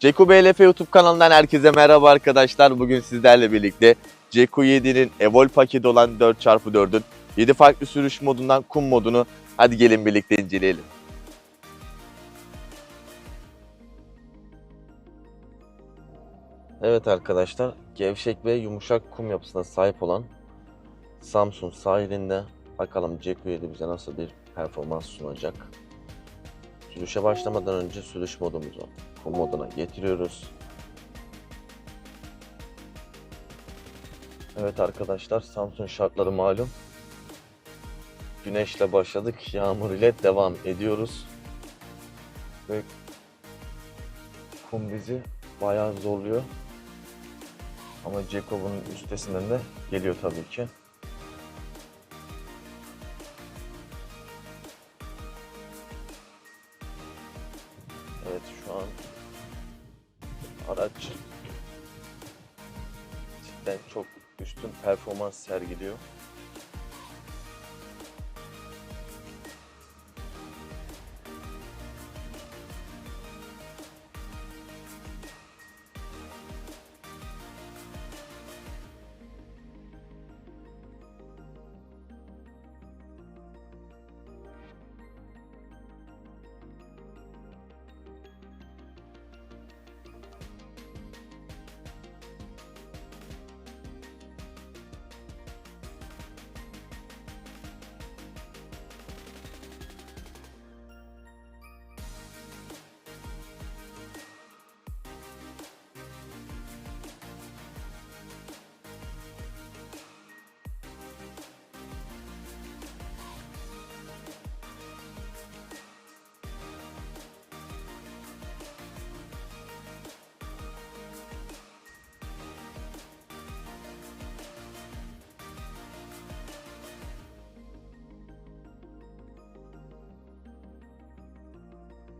Ceku BLF YouTube kanalından herkese merhaba arkadaşlar. Bugün sizlerle birlikte Ceku 7'nin Evol paketi olan 4x4'ün 7 farklı sürüş modundan kum modunu hadi gelin birlikte inceleyelim. Evet arkadaşlar gevşek ve yumuşak kum yapısına sahip olan Samsung sahilinde bakalım Ceku 7 bize nasıl bir performans sunacak. Sürüşe başlamadan önce sürüş modumuzu kum moduna getiriyoruz. Evet arkadaşlar Samsung şartları malum. Güneşle başladık, yağmur ile devam ediyoruz. Ve kum bizi bayağı zorluyor. Ama Ceko bunun üstesinden de geliyor tabii ki. Evet şu an araç cidden çok üstün performans sergiliyor.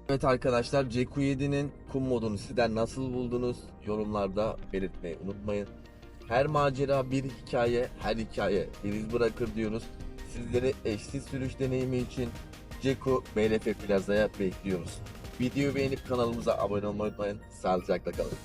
Evet arkadaşlar CQ7'nin kum modunu sizden nasıl buldunuz? Yorumlarda belirtmeyi unutmayın. Her macera bir hikaye, her hikaye bir iz bırakır diyoruz. Sizleri eşsiz sürüş deneyimi için Ceku BLF Plaza'ya bekliyoruz. Videoyu beğenip kanalımıza abone olmayı unutmayın. Sağlıcakla kalın.